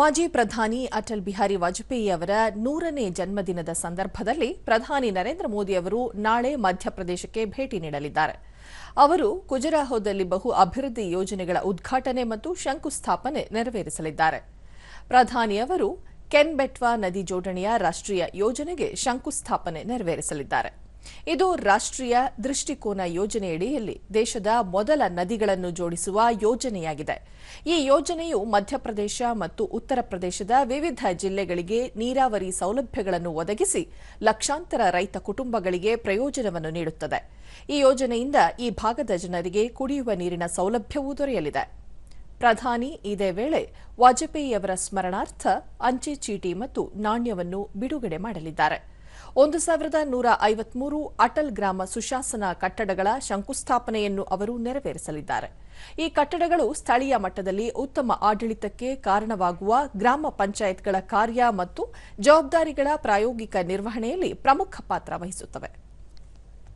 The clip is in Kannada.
ಮಾಜಿ ಪ್ರಧಾನಿ ಅಟಲ್ ಬಿಹಾರಿ ವಾಜಪೇಯಿ ಅವರ ನೂರನೇ ಜನ್ಮದಿನದ ಸಂದರ್ಭದಲ್ಲಿ ಪ್ರಧಾನಿ ನರೇಂದ್ರ ಮೋದಿ ಅವರು ನಾಳೆ ಮಧ್ಯಪ್ರದೇಶಕ್ಕೆ ಭೇಟಿ ನೀಡಲಿದ್ದಾರೆ. ಅವರು ಖುಜರಾಹೋದಲ್ಲಿ ಬಹು ಅಭಿವೃದ್ಧಿ ಯೋಜನೆಗಳ ಉದ್ಘಾಟನೆ ಮತ್ತು ಶಂಕುಸ್ಥಾಪನೆ ನೆರವೇರಿಸಲಿದ್ದಾರೆ. ಪ್ರಧಾನಿ ಅವರು ಕೆನ್ ಬೆಟ್ವಾ ನದಿ ಜೋಡಣೆಯ ರಾಷ್ಟ್ರೀಯ ಯೋಜನೆಗೆ ಶಂಕುಸ್ಥಾಪನೆ ನೆರವೇರಿಸಲಿದ್ದಾರೆ. ಇದು ರಾಷ್ಟ್ರೀಯ ದೃಷ್ಟಿಕೋನ ಯೋಜನೆಯಡಿಯಲ್ಲಿ ದೇಶದ ಮೊದಲ ನದಿಗಳನ್ನು ಜೋಡಿಸುವ ಯೋಜನೆಯಾಗಿದೆ. ಈ ಯೋಜನೆಯು ಮಧ್ಯಪ್ರದೇಶ ಮತ್ತು ಉತ್ತರ ಪ್ರದೇಶದ ವಿವಿಧ ಜಿಲ್ಲೆಗಳಿಗೆ ನೀರಾವರಿ ಸೌಲಭ್ಯಗಳನ್ನು ಒದಗಿಸಿ ಲಕ್ಷಾಂತರ ರೈತ ಕುಟುಂಬಗಳಿಗೆ ಪ್ರಯೋಜನವನ್ನು ನೀಡುತ್ತದೆ. ಈ ಯೋಜನೆಯಿಂದ ಈ ಭಾಗದ ಜನರಿಗೆ ಕುಡಿಯುವ ನೀರಿನ ಸೌಲಭ್ಯವೂ ದೊರೆಯಲಿದೆ. ಪ್ರಧಾನಿ ಇದೇ ವೇಳೆ ವಾಜಪೇಯಿಯವರ ಸ್ಮರಣಾರ್ಥ ಅಂಚೆ ಚೀಟಿ ಮತ್ತು ನಾಣ್ಯವನ್ನು ಬಿಡುಗಡೆ ಮಾಡಲಿದ್ದಾರೆ. ಒಂದು ಸಾವಿರದ ನೂರ ಐವತ್ಮೂರು ಅಟಲ್ ಗ್ರಾಮ ಸುಶಾಸನ ಕಟ್ಟಡಗಳ ಶಂಕುಸ್ಥಾಪನೆಯನ್ನು ಅವರು ನೆರವೇರಿಸಲಿದ್ದಾರೆ. ಈ ಕಟ್ಟಡಗಳು ಸ್ಥಳೀಯ ಮಟ್ಟದಲ್ಲಿ ಉತ್ತಮ ಆಡಳಿತಕ್ಕೆ ಕಾರಣವಾಗುವ ಗ್ರಾಮ ಪಂಚಾಯತ್ಗಳ ಕಾರ್ಯ ಮತ್ತು ಜವಾಬ್ದಾರಿಗಳ ಪ್ರಾಯೋಗಿಕ ನಿರ್ವಹಣೆಯಲ್ಲಿ ಪ್ರಮುಖ ಪಾತ್ರ ವಹಿಸುತ್ತವೆ.